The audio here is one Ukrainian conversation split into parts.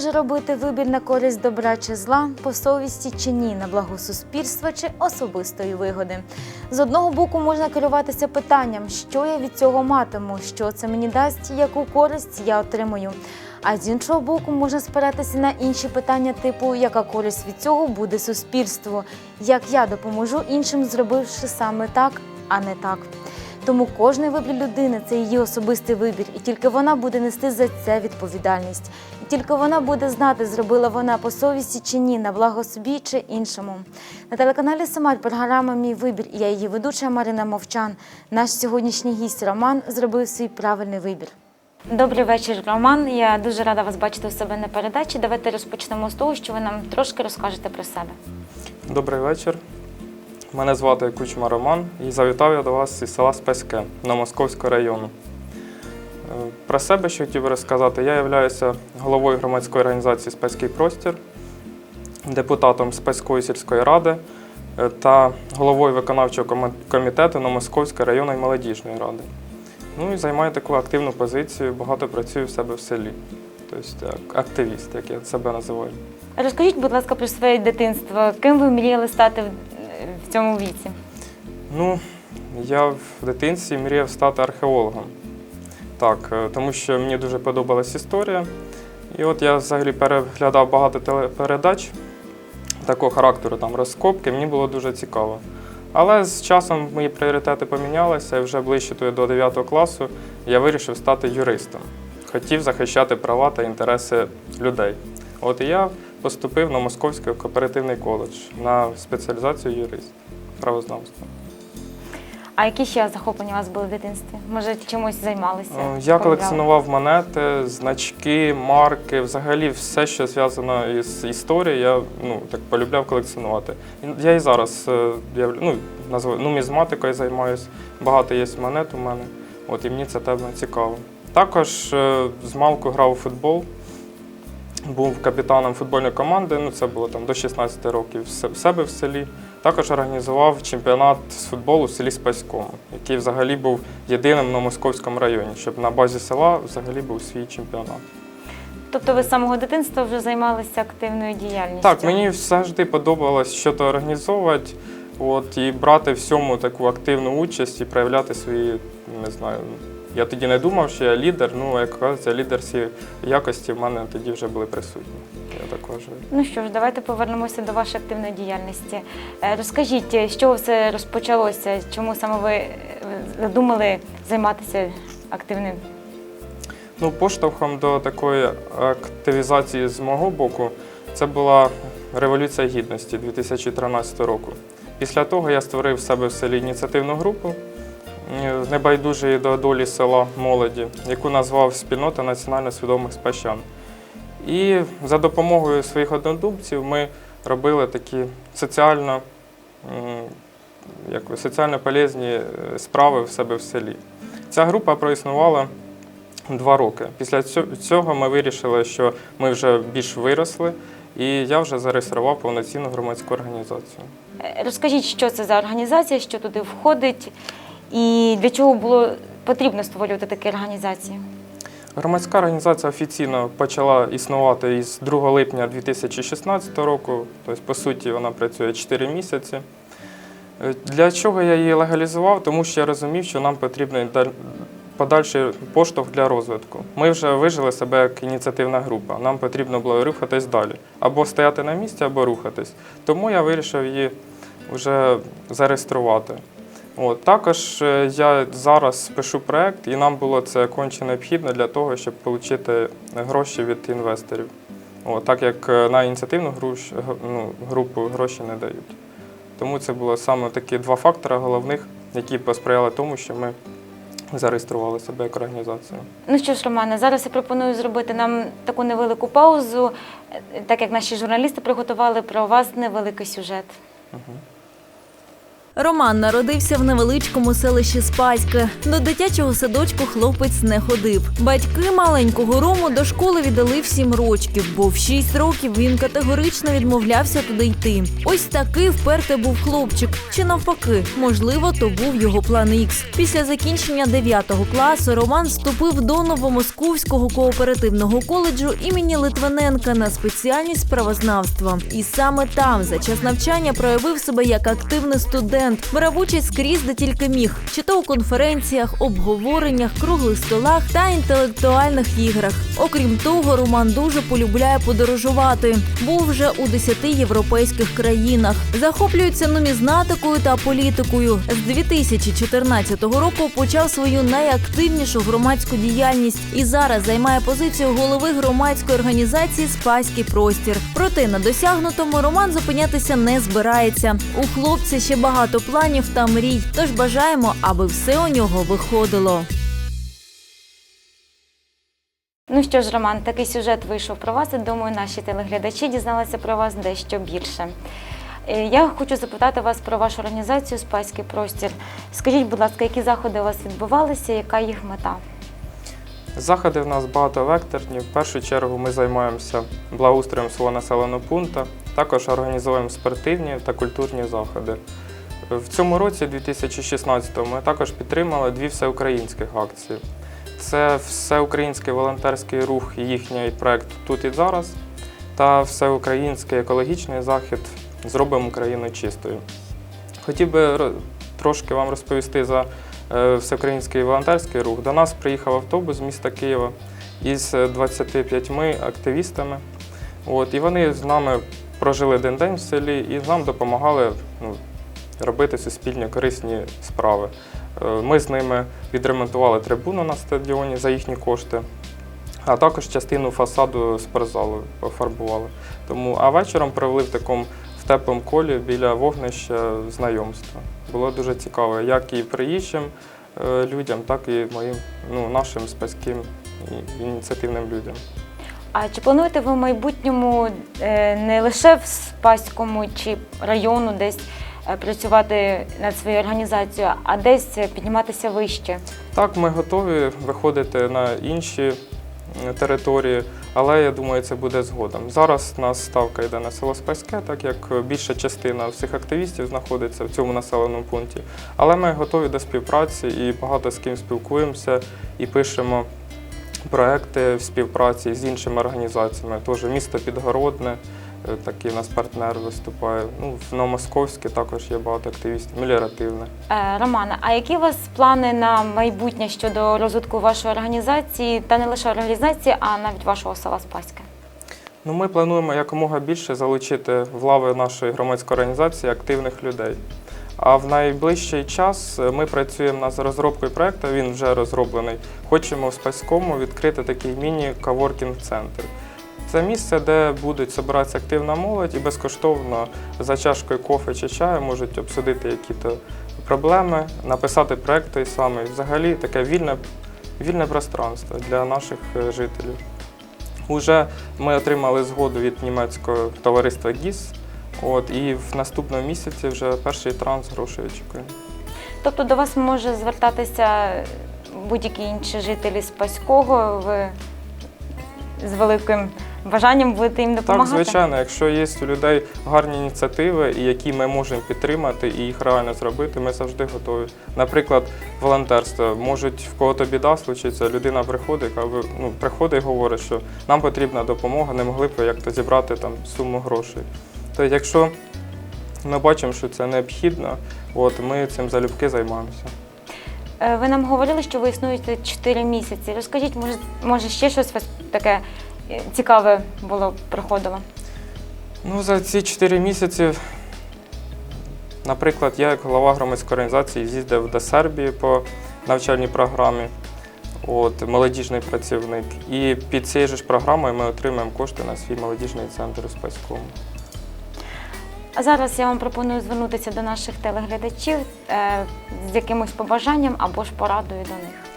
робити вибір на користь добра чи зла, по совісті чи ні, на благо суспільства чи особистої вигоди. З одного боку можна керуватися питанням, що я від цього матиму, що це мені дасть, яку користь я отримую. А з іншого боку, можна спиратися на інші питання, типу яка користь від цього буде суспільству, як я допоможу іншим, зробивши саме так, а не так. Тому кожний вибір людини це її особистий вибір, і тільки вона буде нести за це відповідальність. Тільки вона буде знати, зробила вона по совісті чи ні, на благо собі чи іншому. На телеканалі Самар програма Мій вибір і я її ведуча Марина Мовчан. Наш сьогоднішній гість Роман зробив свій правильний вибір. Добрий вечір, Роман. Я дуже рада вас бачити у себе на передачі. Давайте розпочнемо з того, що ви нам трошки розкажете про себе. Добрий вечір. Мене звати Кучма Роман і завітав я до вас із села Спеське Новомосковського району. Е, Про себе що хотів розказати. Я являюся головою громадської організації Спеський простір, депутатом Спеської сільської ради е, та головою виконавчого комітету Новомосковської районної молодіжної ради. Ну і займаю таку активну позицію, багато працюю в себе в селі. Тобто активіст, як я себе називаю. Розкажіть, будь ласка, про своє дитинство. Ким ви мріяли стати в, в цьому віці? Ну, я в дитинстві мріяв стати археологом. Так, е, тому що мені дуже подобалась історія. І от я взагалі переглядав багато телепередач такого характеру, там розкопки, мені було дуже цікаво. Але з часом мої пріоритети помінялися, і вже ближче до 9 класу я вирішив стати юристом. Хотів захищати права та інтереси людей. От і я поступив на Московський кооперативний коледж на спеціалізацію юрист, правознавства. А які ще захоплення у вас були в дитинстві? Може, чимось займалися? Е, Я колекціонував монети, значки, марки, взагалі все, що зв'язано із історією, я ну, так полюбляв колекціонувати. Я і зараз е, я, ну, назв- нумізматикою займаюся, багато є монет у мене, от, і мені це тема цікаво. Також е, з малку грав у футбол, був капітаном футбольної команди, ну це було там до 16 років в себе в селі. Також організував чемпіонат з футболу в селі Спаському, який взагалі був єдиним на Московському районі, щоб на базі села взагалі був свій чемпіонат. Тобто ви з самого дитинства вже займалися активною діяльністю? Так, мені завжди подобалось щось організовувати, от, і брати всьому таку активну участь і проявляти свої, не знаю. Я тоді не думав, що я лідер, ну, як кажеться, лідерські якості в мене тоді вже були присутні. Я так вважаю. Ну що ж, давайте повернемося до вашої активної діяльності. Е, Розкажіть, з чого все розпочалося? Чому саме ви е, задумали займатися активним? Ну, поштовхом до такої активізації з мого боку це була Революція Гідності 2013 року. Після того я створив в себе в селі ініціативну групу небайдужої до долі села молоді, яку назвав Спільнота національно свідомих спащан. І за допомогою своїх однодумців ми робили такі соціально, як соціально полезні е, справи в себе в селі. Ця група проіснувала два роки. Після цього ми вирішили, що ми вже більш виросли, і я вже зареєстрував повноцінну громадську організацію. Е, Розкажіть, що це за організація, що туди входить, і для чого було потрібно створювати такі організації? Громадська організація офіційно почала існувати із 2 липня 2016 року, тобто, по суті, вона працює 4 місяці. Е, Для чого я її легалізував? Тому що я розумів, що нам потрібен подальший поштовх для розвитку. Ми вже вижили себе як ініціативна група. Нам потрібно було рухатись далі. Або стояти на місці, або рухатись. Тому я вирішив її вже зареєструвати. От, також е, я зараз пишу проект, і нам було це конче необхідно для того, щоб отримати гроші від інвесторів. От, так як е, на ініціативну груш, ну, групу гроші не дають. Тому це було саме такі два фактори головних, які посприяли тому, що ми зареєстрували себе як організацію. Ну що ж, Романе, зараз я пропоную зробити нам таку невелику паузу, е, так як наші журналісти приготували про вас невеликий сюжет. Угу. Роман народився в невеличкому селищі Спаське. До дитячого садочку хлопець не ходив. Батьки маленького Рому до школи віддали в сім рочків, бо в шість років він категорично відмовлявся туди йти. Ось такий вперте був хлопчик. Чи навпаки, можливо, то був його план Ікс. Після закінчення 9 класу Роман вступив до Новомосковського кооперативного коледжу імені Литвиненка на спеціальність правознавства. І саме там за час навчання проявив себе як активний студент, брав участь скрізь, де тільки міг, чи то у конференціях, обговореннях, круглих столах та інтелектуальних іграх. Окрім того, Роман дуже полюбляє подорожувати. Був вже у 10 європейських країнах. Захоплюється нумізматикою та політикою. З 2014 року почав свою найактивнішу громадську діяльність і зараз займає позицію голови громадської організації Спаський простір. Проте на досягнутому Роман зупинятися не збирається. У хлопця ще багато планів та мрій. Тож бажаємо, аби все у нього виходило. Ну що ж, Роман, такий сюжет вийшов про вас. і Думаю, наші телеглядачі дізналися про вас дещо більше. Е, Я хочу запитати вас про вашу організацію Спаський простір. Скажіть, будь ласка, які заходи у вас відбувалися, яка їх мета? Заходи в нас багатовекторні. В першу чергу ми займаємося благоустроєм свого населеного пункту, також організуємо спортивні та культурні заходи. В цьому році, 2016 ми також підтримали дві всеукраїнських акції. Це всеукраїнський волонтерський рух і їхній проект Тут і зараз та всеукраїнський екологічний захід Зробимо Україну чистою. Хотів би трошки вам розповісти за е, всеукраїнський волонтерський рух. До нас приїхав автобус з міста Києва із е, 25 активістами. От, і вони з нами прожили один день в селі і нам допомагали ну, робити суспільні корисні справи. Е, Ми з ними відремонтували трибуну на стадіоні за їхні кошти, а також частину фасаду спортзалу пофарбували. Тому, а вечором провели в такому в теплому колі біля вогнища знайомства. Було дуже цікаво, як і приїжджим е, людям, так і моїм ну, нашим спаським ініціативним людям. А чи плануєте ви в майбутньому е, не лише в Спаському чи району десь працювати над своєю організацією, а десь е, підніматися вище? Так, ми готові виходити на інші е, території, але я думаю, це буде згодом. Зараз у нас ставка йде на село Спаське, так як більша частина всіх активістів знаходиться в цьому населеному пункті. Але ми готові до співпраці і багато з ким спілкуємося і пишемо проекти в співпраці з іншими організаціями. Теж місто Підгородне, е, такий у нас партнер виступає. Ну, в Новомосковське також є багато активістів, меліоративне. Е, Романа, а які у вас плани на майбутнє щодо розвитку вашої організації, та не лише організації, а навіть вашого села Спаське? Ну, ми плануємо якомога більше залучити в лави нашої громадської організації активних людей. А в найближчий час е, ми працюємо над розробкою проєкту, він вже розроблений. Хочемо в Спаському відкрити такий міні-каворкінг-центр. Це місце, де будуть збиратися активна молодь і безкоштовно за чашкою кофе чи чаю можуть обсудити якісь проблеми, написати проєкт той самий. Взагалі таке вільне, вільне пространство для наших е, жителів. Уже ми отримали згоду від німецького товариства ГІС. От, і в наступному місяці вже перший транс грошей очікуємо. Тобто до вас може звертатися будь-які інші жителі Спаського, ви з великим бажанням будете їм допомагати? Так, звичайно, якщо є у людей гарні ініціативи, які ми можемо підтримати і їх реально зробити, ми завжди готові. Наприклад, волонтерство. Можуть в кого-то біда случиться, людина приходить, яка ну, приходить і говорить, що нам потрібна допомога, не могли б ви як-то зібрати там суму грошей. То якщо ми бачимо, що це необхідно, от ми цим залюбки займаємося. Е, Ви нам говорили, що ви існуєте 4 місяці. Розкажіть, може, може ще щось вас таке цікаве було проходило? Ну, за ці чотири місяці, наприклад, я як голова громадської організації з'їздив до Сербії по навчальній програмі, от, молодіжний працівник. І під цією ж програмою ми отримаємо кошти на свій молодіжний центр у Спаському. А зараз я вам пропоную звернутися до наших телеглядачів е, з якимось побажанням або ж порадою до них.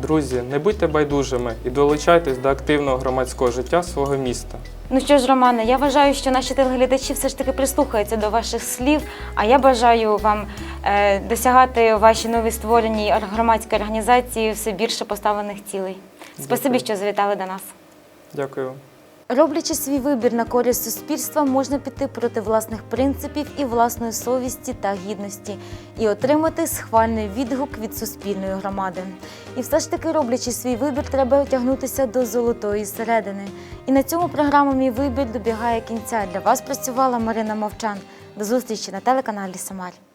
Друзі, не будьте байдужими і долучайтесь до активного громадського життя свого міста. Ну що ж, Романе, я вважаю, що наші телеглядачі все ж таки прислухаються до ваших слів. А я бажаю вам е, досягати ваші нові створені громадські організації все більше поставлених цілей. Спасибі, Дякую. що завітали до нас. Дякую. Роблячи свій вибір на користь суспільства, можна піти проти власних принципів і власної совісті та гідності і отримати схвальний відгук від суспільної громади. І все ж таки, роблячи свій вибір, треба тягнутися до золотої середини. І на цьому програма Мій вибір добігає кінця. Для вас працювала Марина Мовчан. До зустрічі на телеканалі Самарі.